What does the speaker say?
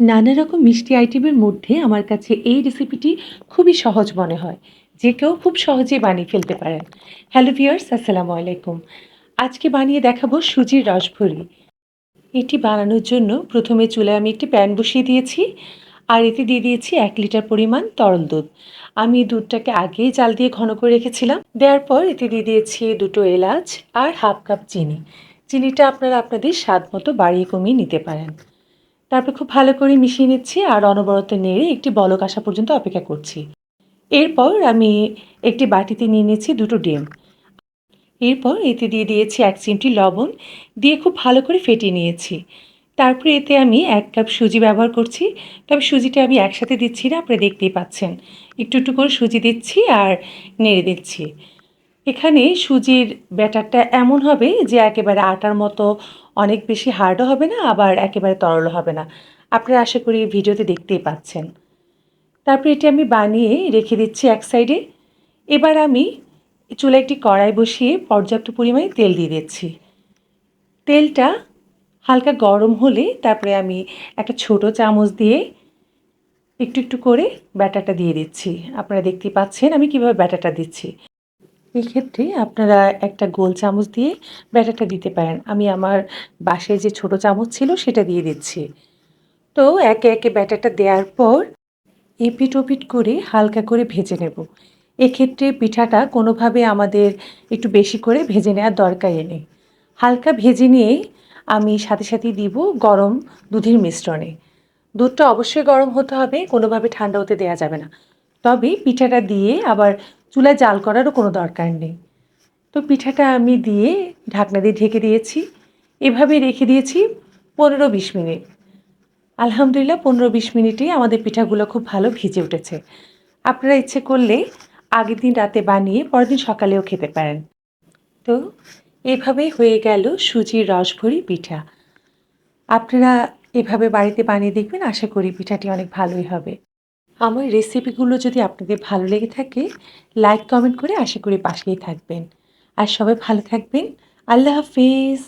নানা রকম মিষ্টি আইটেমের মধ্যে আমার কাছে এই রেসিপিটি খুবই সহজ মনে হয়, যে কেউ খুব সহজেই বানিয়ে ফেলতে পারেন। হ্যালো ভিউয়ার্স, আসসালামু আলাইকুম। আজকে বানিয়ে দেখাবো সুজির রসভরি এটি বানানোর জন্য প্রথমে চুলায় আমি একটি প্যান বসিয়ে দিয়েছি, আর এতে দিয়ে দিয়েছি এক লিটার পরিমাণ তরল দুধ। আমি দুধটাকে আগেই জাল দিয়ে ঘন করে রেখেছিলাম। দেওয়ার পর এতে দিয়ে দিয়েছি দুটো এলাচ আর হাফ কাপ চিনি। চিনিটা আপনারা আপনাদের স্বাদ মতো বাড়িয়ে কমিয়ে নিতে পারেন। তারপর খুব ভালো করে মিশিয়ে নিচ্ছি আর অনবরত নেড়ে একটি বলক আসা পর্যন্ত অপেক্ষা করছি। এরপর আমি একটি বাটিতে নিয়ে নিয়েছি দুটো ডিম। এরপর এতে দিয়ে দিয়েছি এক চিমটি লবণ দিয়ে খুব ভালো করে ফেটিয়ে নিয়েছি। তারপরে এতে আমি এক কাপ সুজি ব্যবহার করছি। তবে সুজিটা আমি একসাথে দিচ্ছি না, আপনারা দেখতেই পাচ্ছেন। একটু একটু করে সুজি দিচ্ছি আর নেড়ে দিচ্ছি। এখানে সুজির ব্যাটারটা এমন হবে যে একেবারে আটার মতো অনেক বেশি হার্ডও হবে না, আবার একেবারে তরলও হবে না। আপনারা আশা করি ভিডিওতে দেখতেই পাচ্ছেন। তারপরে এটি আমি বানিয়ে রেখে দিচ্ছি এক সাইডে। এবার আমি চুলায় একটি কড়াই বসিয়ে পর্যাপ্ত পরিমাণে তেল দিয়ে দিচ্ছি। তেলটা হালকা গরম হলে তারপরে আমি একটা ছোট চামচ দিয়ে একটু একটু করে ব্যাটারটা দিয়ে দিচ্ছি। আপনারা দেখতে পাচ্ছেন আমি কীভাবে ব্যাটারটা দিচ্ছি। এক্ষেত্রে আপনারা একটা গোল চামচ দিয়ে ব্যাটারটা দিতে পারেন। আমি আমার বাসায় যে ছোট চামচ ছিল সেটা দিয়ে দিচ্ছি। তো একে একে ব্যাটারটা দেওয়ার পর এপিট ওপিট করে হালকা করে ভেজে নেব। এক্ষেত্রে পিঠাটা কোনোভাবে আমাদের একটু বেশি করে ভেজে নেওয়ার দরকারই নেই। হালকা ভেজে নিয়ে আমি সাথে সাথে দিব গরম দুধের মিশ্রণে। দুধটা অবশ্যই গরম হতে হবে, কোনোভাবে ঠান্ডা হতে দেওয়া যাবে না। তবে পিঠাটা দিয়ে আবার চুলায় জাল করারও কোনো দরকার নেই। তো পিঠাটা আমি দিয়ে ঢাকনা দিয়ে ঢেকে দিয়েছি। এভাবে রেখে দিয়েছি পনেরো বিশ মিনিট। আলহামদুলিল্লাহ পনেরো বিশ মিনিটেই আমাদের পিঠাগুলো খুব ভালো ভিজে উঠেছে। আপনারা ইচ্ছে করলে আগের দিন রাতে বানিয়ে পরের দিন সকালেও খেতে পারেন। তো এভাবেই হয়ে গেল সুজির রসভরি পিঠা। আপনারা এভাবে বাড়িতে বানিয়ে দেখবেন, আশা করি পিঠাটি অনেক ভালোই হবে। আমার রেসিপিগুলো যদি আপনাদের ভালো লেগে থাকে লাইক কমেন্ট করে আশা করি পাশেই থাকবেন। আর সবাই ভালো থাকবেন। আল্লাহ হাফিজ।